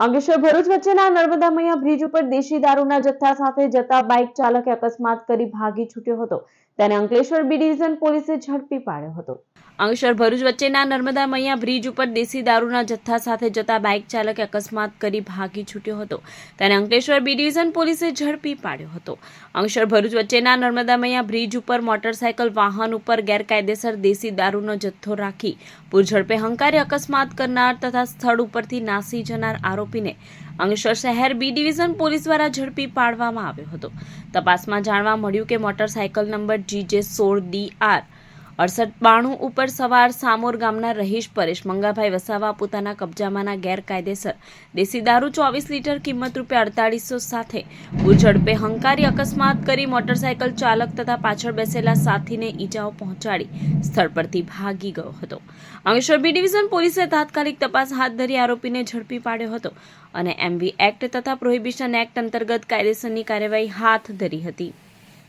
અંકલેશ્વર ભરૂચ વચ્ચેના નર્મદા મૈયા બ્રિજ ઉપર દેશી દારૂના જથ્થા સાથે જતા બાઇક ચાલકે અકસ્માત કરી ભાગી છૂટ્યો હતો. તેને અંકલેશ્વર બી ડિવિઝન પોલીસે ઝડપી પાડ્યો હતો. અંકલેશ્વર ભરૂચ વચ્ચેના નર્મદા મૈયા બ્રિજ ઉપર દેશી દારૂના જથ્થા સાથે જતા બાઇક ચાલકે અકસ્માત કરી ભાગી છૂટ્યો હતો. તેને અંકલેશ્વર બી ડિવિઝન પોલીસે ઝડપી પાડ્યો હતો. અંકલેશ્વર ભરૂચ વચ્ચેના નર્મદા મૈયા બ્રિજ ઉપર મોટરસાયકલ વાહન ઉપર ગેરકાયદેસર દેશી દારૂનો જથ્થો રાખી પૂરઝડપે હંકારી અકસ્માત કરનાર તથા સ્થળ ઉપરથી નાસી જનાર આરોપીને અંકલેશ્વર શહેર બી ડિવિઝન પોલીસ દ્વારા ઝડપી પાડવામાં આવ્યો હતો. તપાસમાં જાણવા મળ્યું કે મોટરસાયકલ નંબર જીજે સોળ ડી આર અડસઠ બાણું ઉપર સવાર સામોર ગામના રહીશ પરેશ મંગાભાઈ વસાવા પોતાના કબજામાંના ગેરકાયદેસર દેશી દારૂ ચોવીસ લીટર કિંમત રૂપિયા અડતાળીસો સાથે ભૂઝડપે હંકારી અકસ્માત કરી મોટરસાયકલ ચાલક તથા પાછળ બેસેલા સાથીને ઈજાઓ પહોંચાડી સ્થળ પરથી ભાગી ગયો હતો. અંગેશ્વર બી ડિવિઝન પોલીસે તાત્કાલિક તપાસ હાથ ધરી આરોપીને ઝડપી પાડ્યો હતો અને એમવી એક્ટ તથા પ્રોહિબિશન એક્ટ અંતર્ગત કાયદેસરની કાર્યવાહી હાથ ધરી હતી.